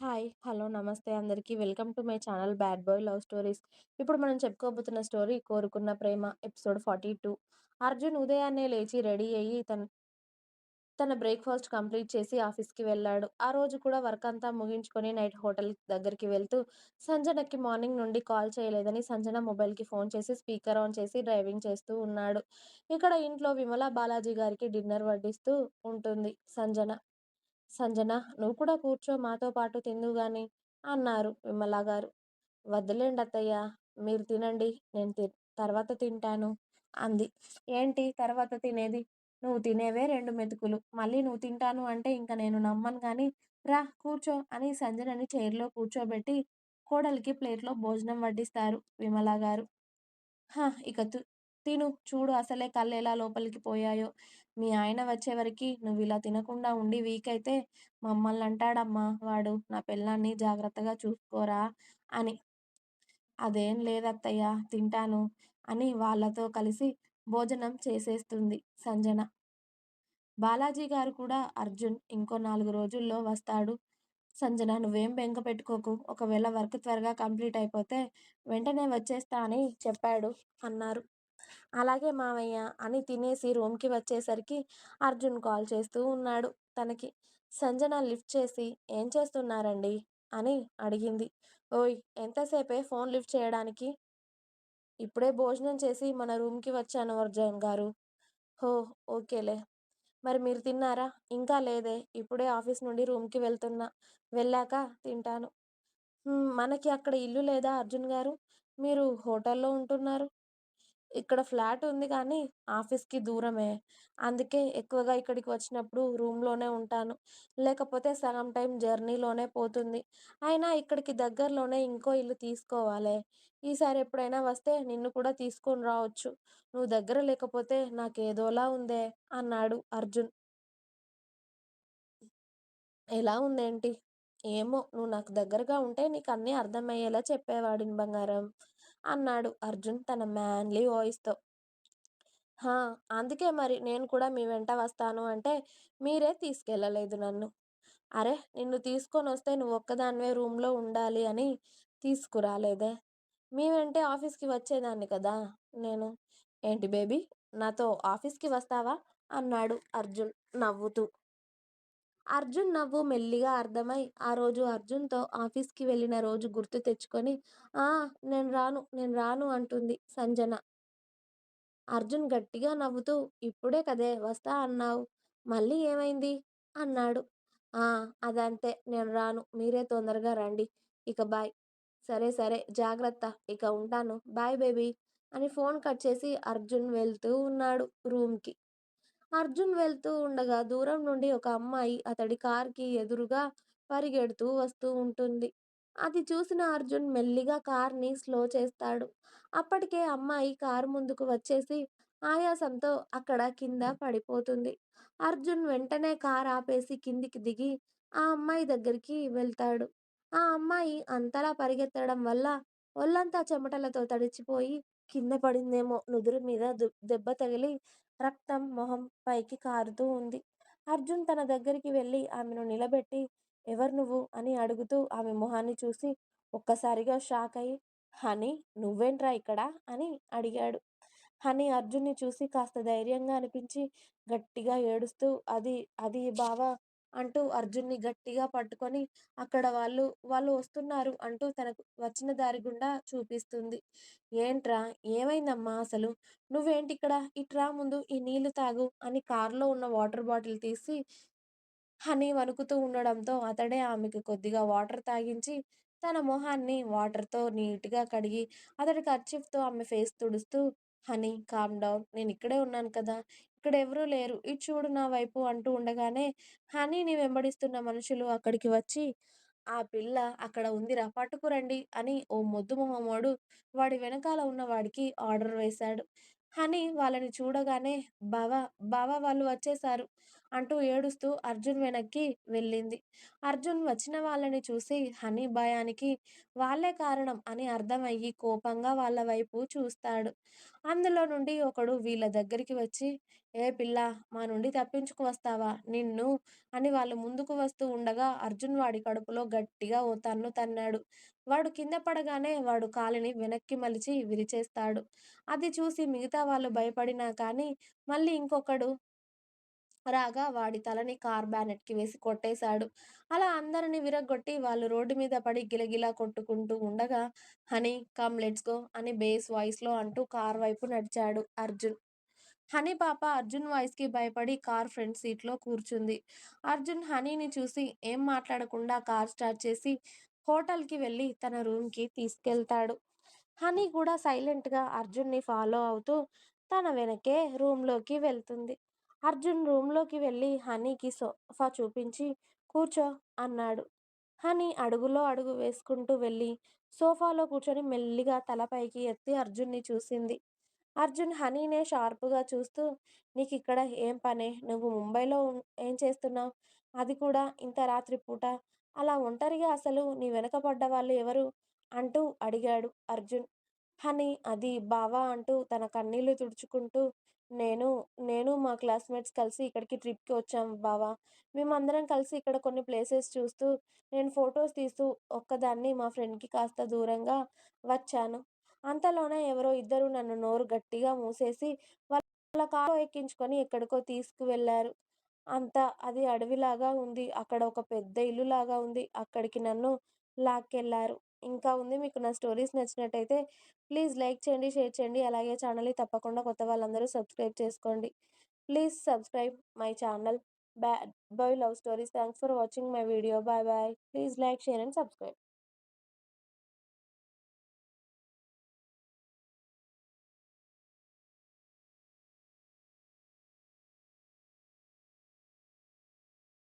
Hi. Hello. నమస్తే అందరికీ. Welcome to my channel 'bad boy love stories'. ఇప్పుడు మనం చెప్పుకోబోతున్న స్టోరీ 'కోరుకున్న ప్రేమ' ఎపిసోడ్ 42. అర్జున్ ఉదయాన్నే లేచి రెడీ అయ్యి తన తన బ్రేక్‌ఫాస్ట్ కంప్లీట్ చేసి ఆఫీస్‌కి వెళ్ళాడు. ఆ రోజు కూడా వర్క్ అంతా ముగించుకొని నైట్ హోటల్ దగ్గరికి వెళ్తూ సంజనకి మార్నింగ్ నుండి కాల్ చేయలేదని సంజన మొబైల్‌కి ఫోన్ చేసి స్పీకర్ ఆన్ చేసి డ్రైవింగ్ చేస్తూ ఉన్నాడు. ఇక్కడ ఇంట్లో విమల బాలాజీ గారికి డిన్నర్ వడ్డిస్తూ ఉంటుంది సంజన. సంజన నువ్వు కూడా కూర్చో మాతో పాటు తిందువుగాని అన్నారు విమలగారు. వద్దులేండి అత్తయ్య. మీరు తినండి. నేను తి తర్వాత తింటాను అంది. ఏంటి తర్వాత తినేది? నువ్వు తినేవే రెండు మెతుకులు. మళ్ళీ నువ్వు తింటాను అంటే ఇంక నేను నమ్మను కానీ రా కూర్చో అని సంజనని చైర్‌లో కూర్చోబెట్టి కోడలికి ప్లేట్‌లో భోజనం వడ్డిస్తారు విమలగారు. గారు ఇక తు తిను చూడు అసలే కళ్ళు ఎలా లోపలికి పోయాయో. మీ ఆయన వచ్చే వరికి నువ్వు ఇలా తినకుండా ఉండి వీక్ అయితే మమ్మల్ని అంటాడమ్మా వాడు నా పిల్లాన్ని జాగ్రత్తగా చూసుకోరా అని. అదేం లేదత్తయ్య తింటాను అని వాళ్ళతో కలిసి భోజనం చేసేస్తుంది సంజన. బాలాజీ గారు కూడా అర్జున్ ఇంకో నాలుగు రోజుల్లో వస్తాడు. సంజన నువ్వేం బెంగ పెట్టుకోకు. ఒకవేళ వర్క్ త్వరగా కంప్లీట్ అయిపోతే వెంటనే వచ్చేస్తా అని చెప్పాడు అన్నారు. అలాగే మావయ్య అని తినేసి రూమ్‌కి వచ్చేసరికి అర్జున్ కాల్ చేస్తూ ఉన్నాడు తనకి. సంజన లిఫ్ట్ చేసి ఏం చేస్తున్నారండి అని అడిగింది. ఓయ్ ఎంతసేపే ఫోన్ లిఫ్ట్ చేయడానికి? ఇప్పుడే భోజనం చేసి మన రూమ్‌కి వచ్చాను అర్జున్ గారు. హో ఓకేలే. మరి మీరు తిన్నారా? ఇంకా లేదే ఇప్పుడే ఆఫీస్ నుండి రూమ్‌కి వెళ్తున్నా. వెళ్ళాక తింటాను. మనకి అక్కడ ఇల్లు లేదా అర్జున్ గారు? మీరు హోటల్లో ఉంటున్నారు. ఇక్కడ ఫ్లాట్ ఉంది కానీ ఆఫీస్‌కి దూరమే. అందుకే ఎక్కువగా ఇక్కడికి వచ్చినప్పుడు రూమ్‌లోనే ఉంటాను. లేకపోతే సగం టైం జర్నీలోనే పోతుంది. అయినా ఇక్కడికి దగ్గరలోనే ఇంకో ఇల్లు తీసుకోవాలి ఈసారి ఎప్పుడైనా వస్తే నిన్ను కూడా తీసుకొని రావచ్చు. నువ్వు దగ్గర లేకపోతే నాకేదోలా ఉందే అన్నాడు అర్జున్. ఎలా ఉందేంటి? ఏమో నువ్వు నాకు దగ్గరగా ఉంటే నీకు అన్నీ అర్థమయ్యేలా చెప్పేవాడిని బంగారం అన్నాడు అర్జున్ తన మ్యాన్లీ వాయిస్‌తో. హా అందుకే మరి నేను కూడా మీ వెంట వస్తాను అంటే మీరే తీసుకెళ్ళలేదు నన్ను. అరే నిన్ను తీసుకొని వస్తే నువ్వు ఒక్కదానివే రూమ్‌లో ఉండాలి అని తీసుకురాలేదే. మీ వెంటే ఆఫీస్‌కి వచ్చేదాన్ని కదా నేను. ఏంటి బేబీ నాతో ఆఫీస్‌కి వస్తావా? అన్నాడు అర్జున్ నవ్వుతూ. అర్జున్ నవ్వు మెల్లిగా అర్థమై ఆ రోజు అర్జున్‌తో ఆఫీస్‌కి వెళ్ళిన రోజు గుర్తు తెచ్చుకొని ఆ నేను రాను నేను రాను అంటుంది సంజన. అర్జున్ గట్టిగా నవ్వుతూ ఇప్పుడే కదే వస్తా అన్నావు. మళ్ళీ ఏమైంది? అన్నాడు. ఆ అదంతే నేను రాను. మీరే తొందరగా రండి. ఇక బాయ్. సరే సరే జాగ్రత్త. ఇక ఉంటాను. బాయ్ బేబీ అని ఫోన్ కట్ చేసి అర్జున్ వెళ్తూ ఉన్నాడు రూమ్‌కి. అర్జున్ వెళ్తూ ఉండగా దూరం నుండి ఒక అమ్మాయి అతడి కార్‌కి ఎదురుగా పరిగెడుతూ వస్తూ ఉంటుంది. అది చూసిన అర్జున్ మెల్లిగా కార్‌ని స్లో చేస్తాడు. అప్పటికే అమ్మాయి కారు ముందుకు వచ్చేసి ఆయాసంతో అక్కడ కింద పడిపోతుంది. అర్జున్ వెంటనే కార్ ఆపేసి కిందికి దిగి ఆ అమ్మాయి దగ్గరికి వెళ్తాడు. ఆ అమ్మాయి అంతలా పరిగెత్తడం వల్ల ఒళ్ళంతా చెమటలతో తడిచిపోయి కింద పడిందేమో నుదురు మీద దెబ్బ తగిలి రక్తం మొహం పైకి కారుతూ ఉంది. అర్జున్ తన దగ్గరికి వెళ్ళి ఆమెను నిలబెట్టి ఎవరు నువ్వు? అని అడుగుతూ ఆమె మొహాన్ని చూసి ఒక్కసారిగా షాక్ అయి హనీ నువ్వేంట్రా ఇక్కడ? అని అడిగాడు. హనీ అర్జున్‌ని చూసి కాస్త ధైర్యంగా అనిపించి గట్టిగా ఏడుస్తూ అది అది బావా అంటూ అర్జున్‌ని గట్టిగా పట్టుకొని అక్కడ వాళ్ళు వాళ్ళు వస్తున్నారు అంటూ తనకు వచ్చిన దారి గుండా చూపిస్తుంది. ఏంట్రా ఏమైందమ్మా అసలు? నువ్వేంటిక్కడ? ఇట్రా ముందు ఈ నీళ్ళు తాగు అని కారులో ఉన్న వాటర్ బాటిల్ తీసి హనీ వణుకుతూ ఉండడంతో అతడే ఆమెకు కొద్దిగా వాటర్ తాగించి తన మొహాన్ని వాటర్‌తో నీట్‌గా కడిగి అతడి కర్చీఫ్‌తో ఆమె ఫేస్ తుడుస్తూ హనీ కామ్ డౌన్ నేను ఇక్కడే ఉన్నాను కదా! ఇక్కడ ఎవరూ లేరు. ఇటు చూడు నా వైపు అంటూ ఉండగానే హనీని వెంబడిస్తున్న మనుషులు అక్కడికి వచ్చి ఆ పిల్ల అక్కడ ఉందిరా పట్టుకురండి అని ఓ మొద్దు మొహమోడు వాడి వెనకాల ఉన్న వాడికి ఆర్డర్ వేశాడు. హనీ వాళ్ళని చూడగానే బావా బావ వాళ్ళు వచ్చేశారు అంటూ ఏడుస్తూ అర్జున్ వెనక్కి వెళ్ళింది. అర్జున్ వచ్చిన వాళ్ళని చూసి హనీ భయానికి వాళ్ళే కారణం అని అర్థమయ్యి కోపంగా వాళ్ళ వైపు చూస్తాడు. అందులో నుండి ఒకడు వీళ్ళ దగ్గరికి వచ్చి ఏ పిల్ల మా నుండి తప్పించుకు వస్తావా? నిన్ను అని వాళ్ళు ముందుకు వస్తూ ఉండగా అర్జున్ వాడి కడుపులో గట్టిగా ఓ తన్ను తన్నాడు. వాడు కింద పడగానే వాడు కాలిని వెనక్కి మలిచి విరిచేస్తాడు. అది చూసి మిగతా వాళ్ళు భయపడినా కానీ మళ్ళీ ఇంకొకడు రాగా వాడి తలని కార్ బ్యానెట్కి కి వేసి కొట్టేశాడు. అలా అందరిని విరగ్గొట్టి వాళ్ళు రోడ్డు మీద పడి గిలగిలా కొట్టుకుంటూ ఉండగా హనీ కమ్ లెట్స్ గో అని బేస్ వాయిస్లో అంటూ కార్ వైపు నడిచాడు అర్జున్. హనీ పాప అర్జున్ వాయిస్కి భయపడి కార్ ఫ్రంట్ సీట్లో కూర్చుంది. అర్జున్ హనీని చూసి ఏం మాట్లాడకుండా కార్ స్టార్ట్ చేసి హోటల్కి వెళ్ళి తన రూమ్కి తీసుకెళ్తాడు. హనీ కూడా సైలెంట్గా అర్జున్ని ఫాలో అవుతూ తన వెనకే రూమ్లోకి వెళ్తుంది. అర్జున్ రూమ్లోకి వెళ్ళి హనీకి సోఫా చూపించి కూర్చో అన్నాడు. హనీ అడుగులో అడుగు వేసుకుంటూ వెళ్ళి సోఫాలో కూర్చొని మెల్లిగా తలపైకి ఎత్తి అర్జున్ని చూసింది. అర్జున్ హనీనే షార్పుగా చూస్తూ నీకు ఇక్కడ ఏం పనే? నువ్వు ముంబైలో ఏం చేస్తున్నావు అది కూడా ఇంత రాత్రి పూట? అలా ఒంటరిగా అసలు నీ వెనక పడ్డవాళ్ళు ఎవరు? అంటూ అడిగాడు అర్జున్. హనీ అది బావా అంటూ తన కన్నీళ్ళు తుడుచుకుంటూ నేను నేను మా క్లాస్మేట్స్ కలిసి ఇక్కడికి ట్రిప్కి వచ్చాం బావా! మేమందరం కలిసి ఇక్కడ కొన్ని ప్లేసెస్ చూస్తూ నేను ఫొటోస్ తీస్తూ ఒక్కదాన్ని మా ఫ్రెండ్కి కాస్త దూరంగా వచ్చాను. అంతలోనే ఎవరో ఇద్దరు నన్ను నోరు గట్టిగా మూసేసి వాళ్ళ కారు ఎక్కించుకొని ఎక్కడికో తీసుకువెళ్ళారు. అంతా అది అడవిలాగా ఉంది. అక్కడ ఒక పెద్ద ఇల్లులాగా ఉంది. అక్కడికి నన్ను లాక్కెళ్ళారు. ఇంకా ఉంది మీకు నా స్టోరీస్ నచ్చినట్టయితే ప్లీజ్ లైక్ చేయండి, షేర్ చేయండి. అలాగే ఛానల్ని తప్పకుండా కొత్త వాళ్ళందరూ సబ్స్క్రైబ్ చేసుకోండి. Please subscribe my channel bad boy love stories thanks for watching my video. Bye bye. Please like, share and subscribe.